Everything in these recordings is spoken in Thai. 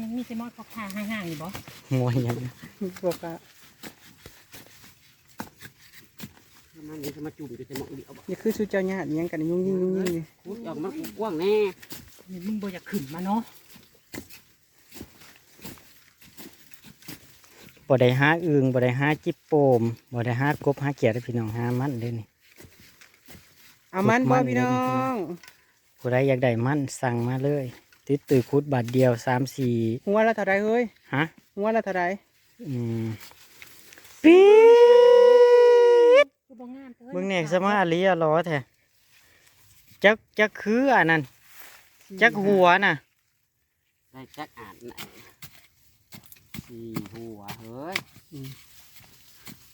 มันมีเซมอดพกพาห่างๆอยู่บ่หัวยังบอกว่ามันนี่จะมาจุ่มจะจะมองเดียวบ่นี่คือสุเจ้าญาติยังกันยุ่งยิ่งยุ่งยิ่งนี่คุดออกมันกว้างแน่นี่มึงบ่อยากขึ้นมาเนาะบ่ได้หาอึงบ่ได้หาจิบโปมบ่ได้หากบหาเกียรติพี่น้องหามันเด้นี่ เอามันบ่พี่น้องผู้ใดอยากได้มันสั่งมาเลย ติดตือคุดบาทเดียวสามสี่หัวละเท่าไรเฮ้ยฮะหัวละเท่าไรอืมปี๊ดคือบ่งามเด้อเบิ่งแหนกสมาอลีอะล้อแท้จักจักคืออันนั้นจักหัวน่ะได้จักอ่านไหนสี่หัวเฮ้ย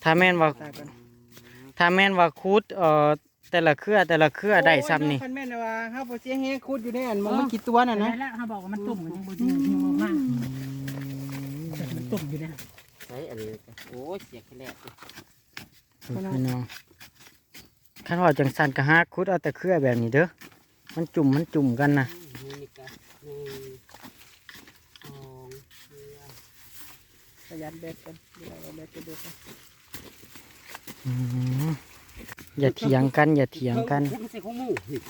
ถ้าแม่นว่าตายก่อนถ้าแม่นว่าคุดเอ่อ แต่ละเครือแต่ละเครือได้ซ้ำนี่โอ้ยคันแม่นว่าเฮาบ่เสียงแฮงคุดอยู่ในอันมันมันกี่ตัวน่ะนะนะแล้วเขาบอกว่ามันตุ่มกันยังบ่ยิงยิงออกมาแต่มันตุ่มอยู่นะใช้อันนี้กันโอ้ยเสียแค่แรกเลยพี่น้องคันว่าจังสันก็หาคุดเอาแต่เครือแบบนี้เด้อมันจุ่มมันจุ่มกันน่ะนี่นี่กันหนึ่งสองเสือประหยัดแบตกันเดี๋ยวเอาแบตไปดูกัน อืมอย่าเถียงกัน อย่าเถียงกันคุดมันใส่ข้อมูเฮ้ย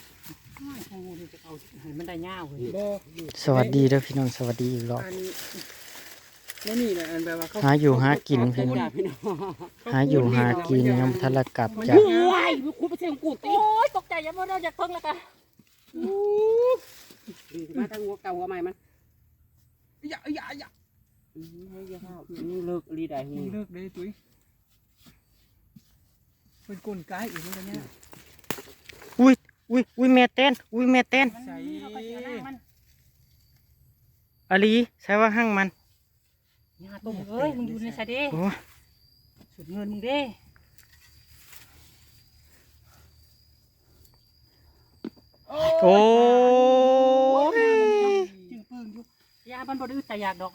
โอ้โหนี่จะเอาให้มันได้ยาวเว้ยบ่สวัสดีเด้อพี่น้องสวัสดีอีกรอบ อันแล้วนี่น่ะอันแบบว่าเขาหาอยู่หากินพี่น้อง จ้าพี่น้องหาอยู่หากินยังทะละกลับจากโอ้ยคุดไปเสียงกูตีโอ้ยตกใจยังบ่ได้อยากเพิ่งแล้วกันมาทางหัวเก่าหัวใหม่มันอย่าอย่าอย่าอืมให้เยอะเข้านี่เลิกรีได้หูนี่เลิกเลยตุ้ย เป็นกลไกอีกแล้วเนี่ยอุ้ยอุ้ยอุ้ยแม่เต้นอุ้ยแม่เต้นใส่เขาก็จะนั่งมันอลีใช่ว่าหั่งมันยาตุ่มเอ้ยมึงอยู่ในสะเด้โอ้สุดเงินมึงเด้โอ้ยจึงปึ้งอยู่ยาบันบ่ดื้อแต่อยากดอก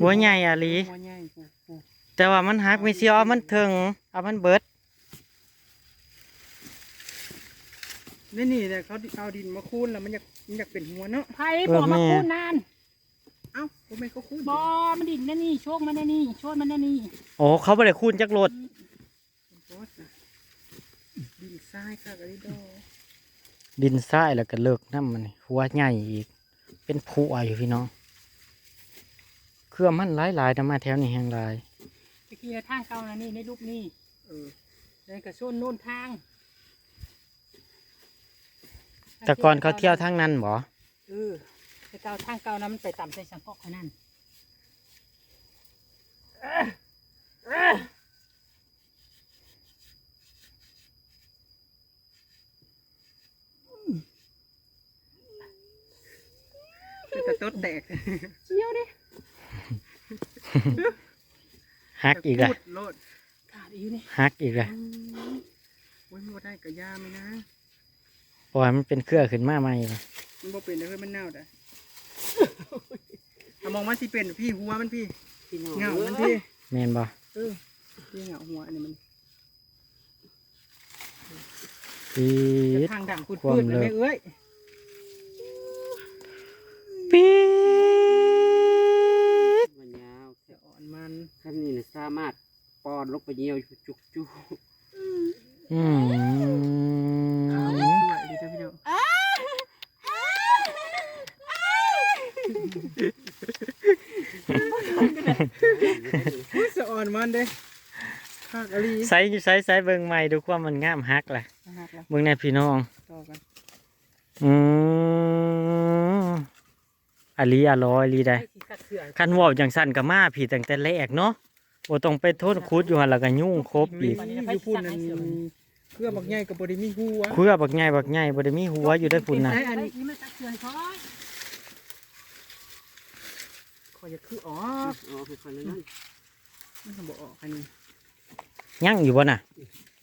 หัวใหญ่อลีหัวใหญ่ปูปูแต่ว่ามันหักไม่เสียเอามันถึงเอามันเบิด นี่นี่เนี่ยเขาเอาดินมาคูนแล้วมันอยากมันอยากเป็นหัวเนาะไผบ่มาคูนนานเอ้าทำไมเขาคูนบ่มันดิ่งแน่นี่โชคมันแน่นี่โชคมันแน่นี่โอ้เขาบ่ได้คูณจักรถโอ๊ยน่ะดินทรายค่ะกะลิโดดินทรายแล้วก็เลิกน้ำมันนี่หัวใหญ่อีก เป็นผัวอยู่พี่น้องเครือมันหลายๆนะมาแถวนี้แห่งหลายตะกี้ทางเก่านะนี่ในรูปนี่เออแล้วก็โซนโน่นทาง แต่ก่อนเขาเที่ยวทางนั้นบ่เออแต่เก่าทางเก่านะมันไปต่ำใส่สังกอกเขานั่นเป็นแต่ต้นแตกเชี่ยวดิฮักอีกละพูดโลดขาดอยู่นี่ฮักอีกละโอ้ยมัได้กับยาไหมนะ ปล่อยมันเป็นเครือขึ้นมาใหม่ละมันบ่เป็นเลยเฮ้ยมันเน่าได้เอามองมันสิเป็นพี่หัวมันพี่พี่น้องเหงามันเอ้ยพี่แม่นบ่เออพี่เหงาหัวอันนี้มันปีจะดทางด่างพูดความพูดเลิเลยกแม่เอ้ยปีดมันยาวจะอ่อนมันขั้นนี้นะสามารถป้อนลงไปเยี่ยวจุกจุกอืม ด้วยดีจ้ะพี่น้องอุ๊ยจะอ่อนมัน เด้ภาคอลีใส่ใส่ใส่เบิ่งใหม่ดูความมันงามฮักล่ะหักละเบิ่งในพี่น้อง ต่อกันอืมอลีอร่อยอลีได้ขี้ขัดเสือคันเว่าจังสั่นก็มาผีตั้งแต่แรกเนาะบ่ต้องไปโทษคุดอยู่หั่นแล้วก็ยุ่งครบอีก อยู่พูดนั่นเครื่องบักใหญ่กับบริมีหัวคุยบักใหญ่บักใหญ่บ่ได้มีหัวอยู่ได้พุ่นน่ะไอ้อันนี้มันตักเสือคอยขอยจะคืออ๋ออ๋อค่อยๆนั่น มันทำบ่ออกอันนี้ยังอยู่บ่น่ะ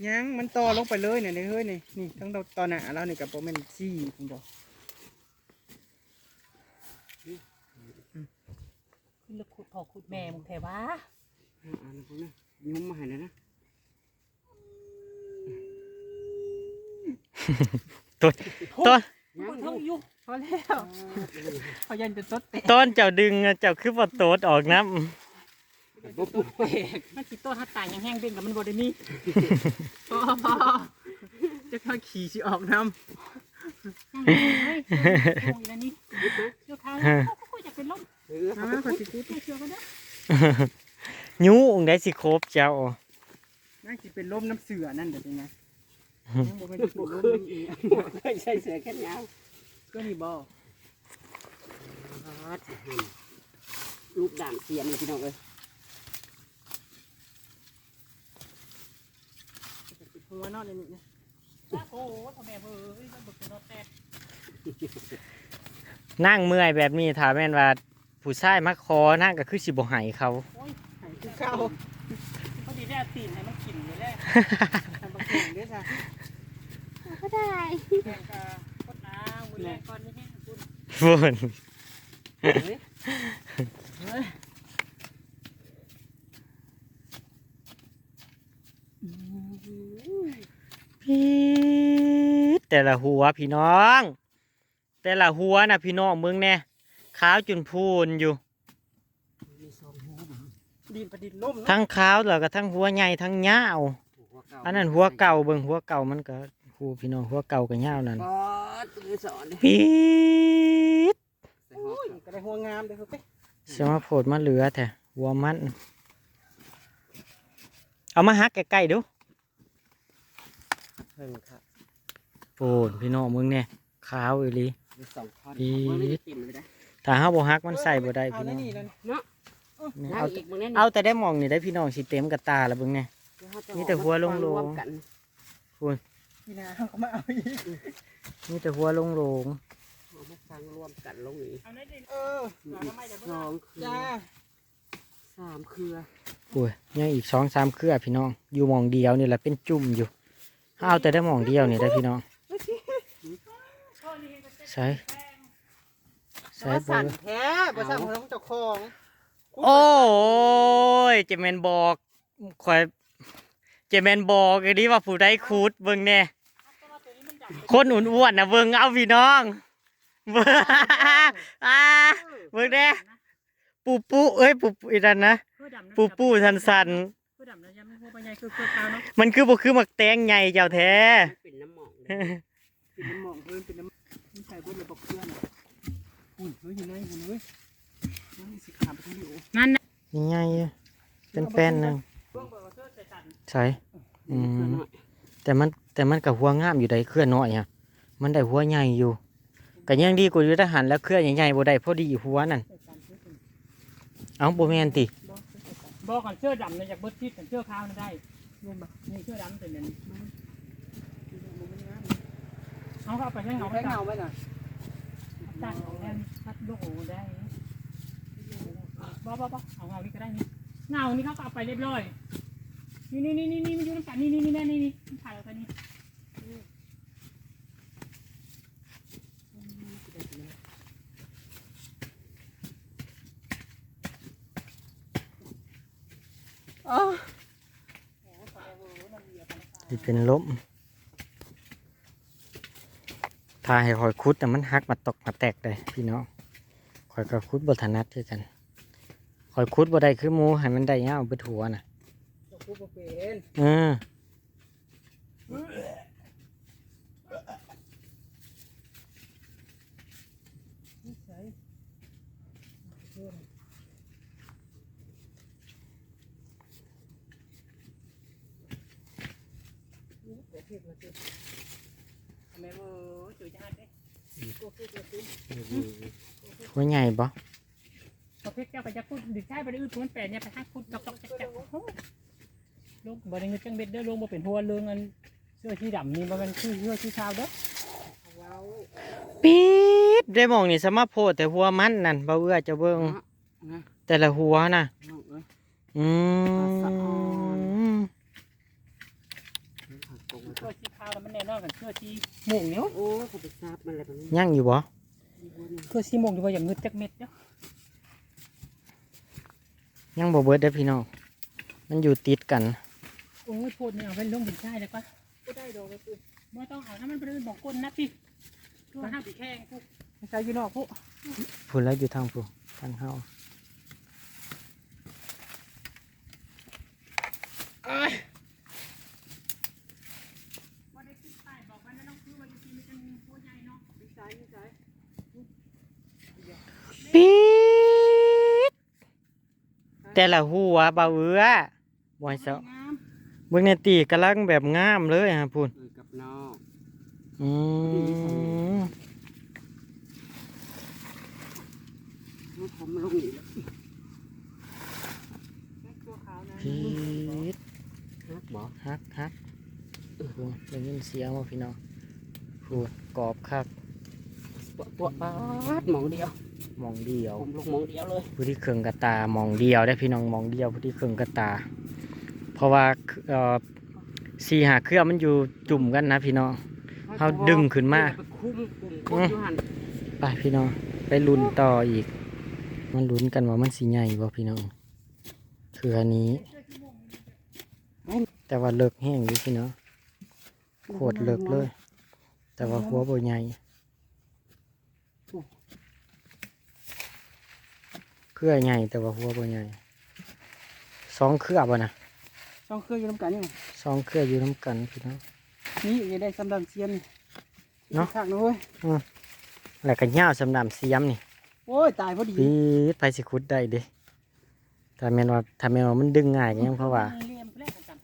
ยังมันต่อลงไปเลยเนี่ยเฮ้ยนี่นี่ทั้งตอนตอนหน้าแล้วนี่กับโปรแมนซี่ผมบอกขึ้นแล้วขุดพ่อขุดแม่มึงแถวะอ่านะพวกนี้ยุ่มมาให้เลยนะต้นต้นคนเท่าอยู่พอแล้วเขายันจะตดเตะตอนเจ้าดึงอะเจ้าคือบ่โตดออกน้บุ บบุบเปกมันสิโต้ฮัตตายยังแห้งเบ่งกับมันบ่ได้มีพอพอจะเข้าขี่สิออกน้ยังแห้งเฮ้ยโอ้ยแล้วนี่เจ้าข้าวเขาก็อยากเป็นลมเออำน้ำคนสิกุดเชื่อเชื่อกันเด้อำยูองได้สิครบเจ้าน่าจะเป็นลมน้ำเสือนั่นเดี๋ยวนี้นะยังบ่เป็นบุลบมขึ้นอีกเคยใส่เสื้อแขนยาวก็นี่บ่ลูกด่างเสียมเลยพี่น้องเอ้ย หัวนอนเลยนี่นะโอ้โหทำไมเฮ้ยมันบ่เป็นรถแต่นั่งเมื่อยแบบนี้ถามแม่นว่าผู้ชายมาคอนั่งก็คือสิบ่ให้เขาหายคือเก่าพอดีได้ตีนให้มันกินอยู่แล้วทำบักเก่งด้วยจ้ะก็ได้แข่งกับกดน้ำมือแรกก่อนนี่ให้คุณฝุ่นเฮ้ย เฮ้ย พีด แต่ละหัวพี่น้อง แต่ละหัวนะพี่น้องมึงแน่ขาวจนพูนอยู่มีสองหัวดินประดินล่มเนาะทั้งขาวแล้วก็ทั้งหัวใหญ่ทั้งยาวหัวเก่าอันนั้นหัวเก่าเบิ่งหัวเก่ามันก็หูพี่น้องหัวเก่ากับยาวนั่นบอสตัวสอนเลยปี๊ดใส่หัวโอ้ยก็ได้หัวงามเด้อเฮ้ยสมาโพดมาเหลือแต่หัวมันเอามาหักใกล้ๆดูเพิ่งครับโอ้นพี่น้องมึงเนี่ยขาวอีหลีมีสองท่อนอีมันไม่ได้ติ่มเลยนะถ้าเฮาบ่ฮักมันใส่บ่ได้เอาพี่ในน้องนี่นั่นนี่เอาเอาอีกมึงเนี่ยเอาแต่ได้มองนี่ได้พี่น้องสิเต็มกับตาแล้วเบิ่งแน่มีแต่หัวโล่งๆรวมกันพี่นาเขาก็มาเอาอีกมีแต่หัวโลงเอามาฟังรวมกันลงนี้เอาในดินเออเอาทำไมเดี๋ยวสองเครือจ้าสามเครือๆโอ้ยยังอีกสองสามเครือพี่น้อง อยู่หมองเดียวนี่แหละเป็นจุ่มอยู่เอาแต่ได้หมองเดียวนี่ได้พี่น้อง ใส่ใส่ว่าเบอสั่นร์แท้บ่สั่นของเจ้าของโอ้ยเจแมนบอกคอยเจแมนบอกไอ้นี่ว่าผู้ได้คูดเบิ่งแน่คนอ้วนๆนะเบิ่งเอาพี่น้องเบิ่งอ่าเบิ่งแน่ปูปูเอ้ยปูปูอีนั่นนะเพื่อดำนะปูปูสันสันเพื่อดำนะยังไม่พูดไปไงคือเพื่อขาวเนาะๆมันคือบ่คือหมักแตงใหญ่เจ้าแท้มันเป็นน้ำหมองเลยเป็นน้ำหมองเพิ่นเป็นน้ำมันใส่เพิ่นระบบเครื่องอุ้ยเฮ้ยอยู่ไหนอยู่เลยนี่สิขาไปทางนี้โอ้นั่นนะนี่ใหญ่อยู่เป็นแป้นหนึงเบื้องบนเสื้อใส่สันใช่อืมแต่มันแต่มันกับหัวงามอยู่ได้เคลื่อนน้อยอะมันได้หัวใหญ่อยู่ก็ยังดีกว่าอยู่ทหารแล้วเคลื่อนใหญ่ๆบ่ได้พอดีหัวนั่นใส่สันเสื้อสันเอาบ่แม่นติบอกก่อนเสื้อดำเนี่ยจากเบิร์ดทิศเสื้อขาวนี่ได้เงินบ่นี่เสื้อดำเป็นอย่างนี้มันมันงาม เอาเข้าไปให้เอาเงาไปเงาไว้น่ะตั้งของแอนพัดลูกโอ้ได้บ่บ่บ่เอาเงานี่ก็ได้นี่เงานี่เขาก็เอาไปเรียบร้อย นี่นี่นี่นี่นี่มันอยู่ในกันนี่นี่นี่นี่นี่ถ่ายออกไปนี่อ๋อสิเป็นล้ม ถ้าให้คอยคุดแต่ะมันหักมาตกมาแตกเลยพี่น้องคอยก็คุดบ่ถนัดคือกันคอยคุดบ่ได้คือหมูให้มันได้ยาวเบิดหัวน่ะตกผู้บ่เป็นเออ นี่ใส่เพิ่นนี่เปิดเทศมาสิ ทำไมบ่จุ๋ยจะหัดเด้ โอ้โหเปิดเทศหัวใหญ่บ่พอเพชรเจ้าไปจะพูดดึกใช่ไปได้อื้อทวนแปดเนี่ยไปฮักพูดจอกจอกจักจักลงบ่ได้เงินจังเบ็ดเด้อลงบ่เป็นหัวเรื่องอันเสื้อที่ดำนี่บ่แมันคือเสื้อที่ขาวเด้อว้าวปี๊ดได้มองนี่สมาโพดแต่หัวมันนั่นบ่เอื้อจะเบิ่งนะแต่ละหัวน่ะน้องเอ้ยอืสะอ่อนม ผักกงมา เสื้อที่ ขาวแล้วมันแน่นอนกันเสื้อที่หม่งเนี้ยโอ้เขาไปซับมันอะไรแบบนี้ยังอยู่บ่เสื้อที่หม่งอยู่ว่อย่างเงินจักเม็ดเนาะยังบ่เบิดเด้อพี่น้อง มันอยู่ติดกัน โอ้ยโพดเนี่ยเอาไปลงเป็นใช่เลยปะก็ได้ดอกเลยคือไม่ต้องเอาถ้ามันเป็นบอกก้นนะพี่ตัวห้าสีแข้งกูไม่ใช่อยู่นอกผู้พุ่นแล้วอยู่ทางผู้ทางเฮาวันนี้คิดไปบอกมันไม่ต้องซื้อวันนี้มันจะมีตัวใหญ่เนาะ ไม่ใช่ไม่ใช่ ปี๊ดแต่ละหัวเบาเอื้อบ่ให้เซางามเบิ่งในตีกำลังแบบงามเลยฮะพุ่นเออกับนอกอืมมันผมลงนี่แหละแม่ตัวขาวนะปี๊ดฮักบ่ฮักฮักโอ้โหได้ยินเสียงว่าพี่น้องพูดกรอบคัก ปวดปวดปาดหมองเดียวมองเดียวผมลงหมองเดียวเลยผู้ที่เครื่องกระตามองเดียวได้พี่น้องมองเดียวผู้ที่เครื่องกระตา เพราะว่าเอ่อสีหาเครื่องมันอยู่จุ่มกันนะพี่น้องเขาดึงขึ้นมา ไปคุ้มกลุ่มคนอยู่หันไปพี่น้องไปลุ้นต่ออีก มันลุ้นกันว่ามันสีใหญ่บ่พี่น้องคืออันนี้ แต่ว่าเลิกแห้งอยู่พี่น้องโคตรเลิกเลย แต่ว่าหัวบ่ใหญ่เค รือใหญ่แต่ว่าหัวบ่ใหญ่สองเครือบ่นะช่องเครื่องอยู่น้ำกันนี่สองเครืออยู่น้ำกันพี่น้องนี่ยังได้สำดันเซียนเนาะขากนะเว้ยแล้วก็ย่าวสำนำเสียมนี่โอ้ยตายพอดีปีดไปสิขุดได้เด้ถ้าแม่นว่าถ้าแม่นว่ามันดึงง่ายก็ยังเพราะว่า เรียมแรกกัน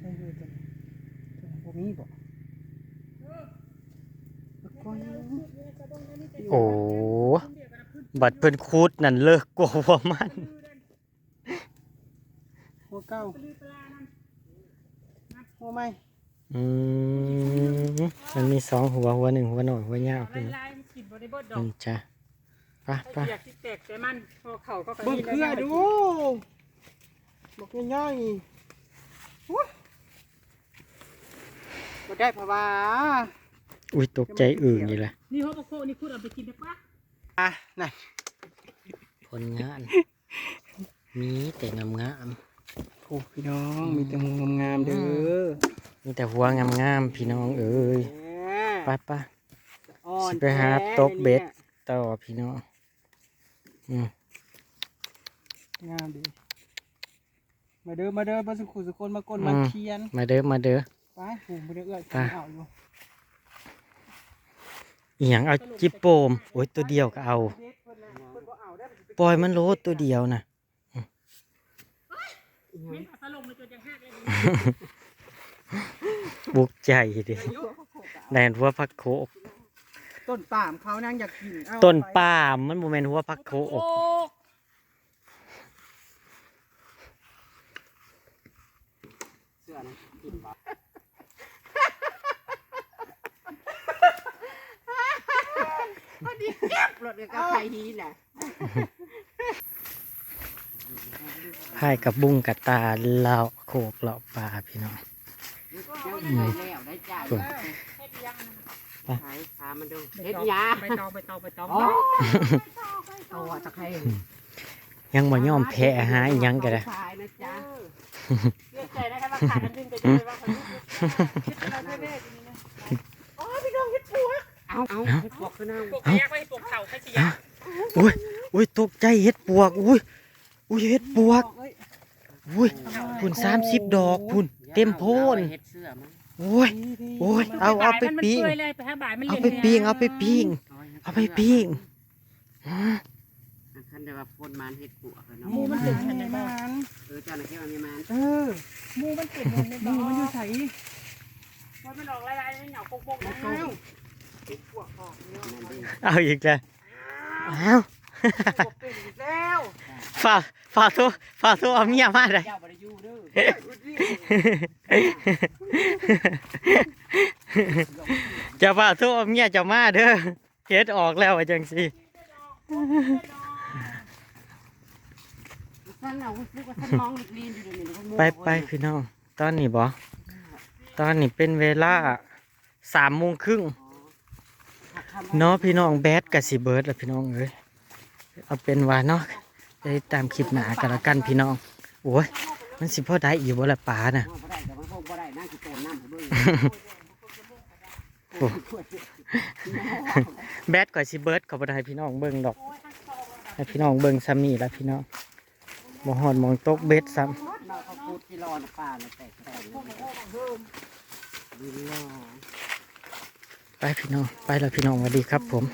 ใช่เลยจ้ะตัวผมมีบ่ก้อย โอ้ บัดเพิ่นขุดนั่นเลิกกว่าหัวมันหัวเก้าหัวไม่อืมมันมีสองหัวหัวหนึ่งหัวหน่อยหัวยาวลาพี่ยน้องลายกินบริบทดอกนี่จ้ะไปไปอยากที่แตกแต่มันพอเข่าก็เบิ่งเครือดูบอกง่ายๆอุ๊ยบ่ได้เพราะว่าอุ้ยตกใจอึ่งอยู่ละนี่เขาบอกโคนี่คุณเอาไปกินได้ปะ อะนั่นผลงาน มีแต่งามงามโอ้พี่น้องมีแต่หัวงามๆเด้อๆมีแต่หัวงามงามๆพี่น้องเอ้ยแหมไปไปอ่อนสิไปหาตกเบ็ดต่อพี่น้องอืมงามดีมาเด้อมาเด้อบ่สุขุสุคนมากนมาเคียน มาเด้อมาเด้อไปหูบ่ได้เอื้อยไปเอาอยู่ อีหยังเอาจิปโปมโอ้ยตัวเดียวก็เอาเด็ดเพิ่นน่ะเพิ่นบ่เอาได้มันสิไปปล่อยมันโลดตัวเดียวนะเม้นอัสลงเลยจนยังหักเลยบุกใจดิอายุแดนหัวพักโคกต้นปาล์มเขานั่งอยากกินเอาต้นไปปาล์มมันโมเมนหัวพักโคกเสื้อนะกินบ่ พอดีเก็บรถเดียวกับไข่ฮีน่ะพายกับบุ้งกับตาเลาะโคกเลาะปลาพี่น้องยังได้แล้วได้จ่ายส่วนเฮ็ดยังขายขามันดูไปเฮ็ดตองยาไปตองไปตองไปตองอ๋อเอาว่าตะไคร้ยังบ่ยอมแพ้หาอีหยังก็ได้ขายนะจ๊ะเสียใจนะครับว่าขาดน้ำดิ้นไปจะเลยว่าคนนี้คิดอะไรแม่ๆนี่นะ เอาเอาให้ปอกขึ้นเอาปลูกแยกไว้ปลูกเข่าใช้สิยาอุ้ยอุ้ยตกใจเฮ็ดปวกอุ้ยอุ้ยเฮ็ดปวกเอ้ยอุ้ยพุ่นสามสิบดอกพุ่นเต็มโพนเฮ็ดเสื้อมั้งโอ้ยโอ้ยเอาเอาไปปิ้งมันเปื่อยเลยไปหาบ่ายมันเอาเล่นไปปิ้งเอาไปปิ้งเอาไปปิ้งคันได้ว่าพ่นมันเฮ็ดปวกอะเนาะหมูมันเป็นอันไหนบ้างเออเจ้าหน้าที่มันมีมันเออมูมันเป็นมันในหมูบ่อมันอยู่ไสมันมันออกลายๆเหงาโปกๆนะ อ้าวติดพวกออกเนี่ยมันดีเอาอีกแล้วอ้าวพวกเป็นอีกแล้วฝากฝากโทรฝากโทรเอาเมียมาได้เจ้าบ่ได้อยู่เด้อจะฝากโทรเอาเมียเจะมาเด้อเฮ็ดออกแล้วว่าจังสิฉันเอาซื้อว่าฉันมองลีนอยู่เดี๋ยวนี้มันไปไปพี่น้อง ตอนนี้บ่ตอนนี้เป็นเวลาสามโมงครึ่งถ้าใคร เนาะพี่น้องแบดกับสีเบิร์ดละพี่น้องเอ้ยเอาเป็นว่าเนาะได้ตามคลิปหนากันละกันพี่น้องโอ้ยมันสิพ่อได้อีกบ่ละป่าน่ะบ่ได้แบดกับสีเบิร์ดก็บ่ได้ให้พี่น้องเบิ่งดอกให้พี่น้องเบิ่งซ้ำนี่ละพี่น้องบ่ฮอดมองตกเบ็ดซ้ำ ไปพี่น้อง ไปแล้วพี่น้องสวัสดีครับผม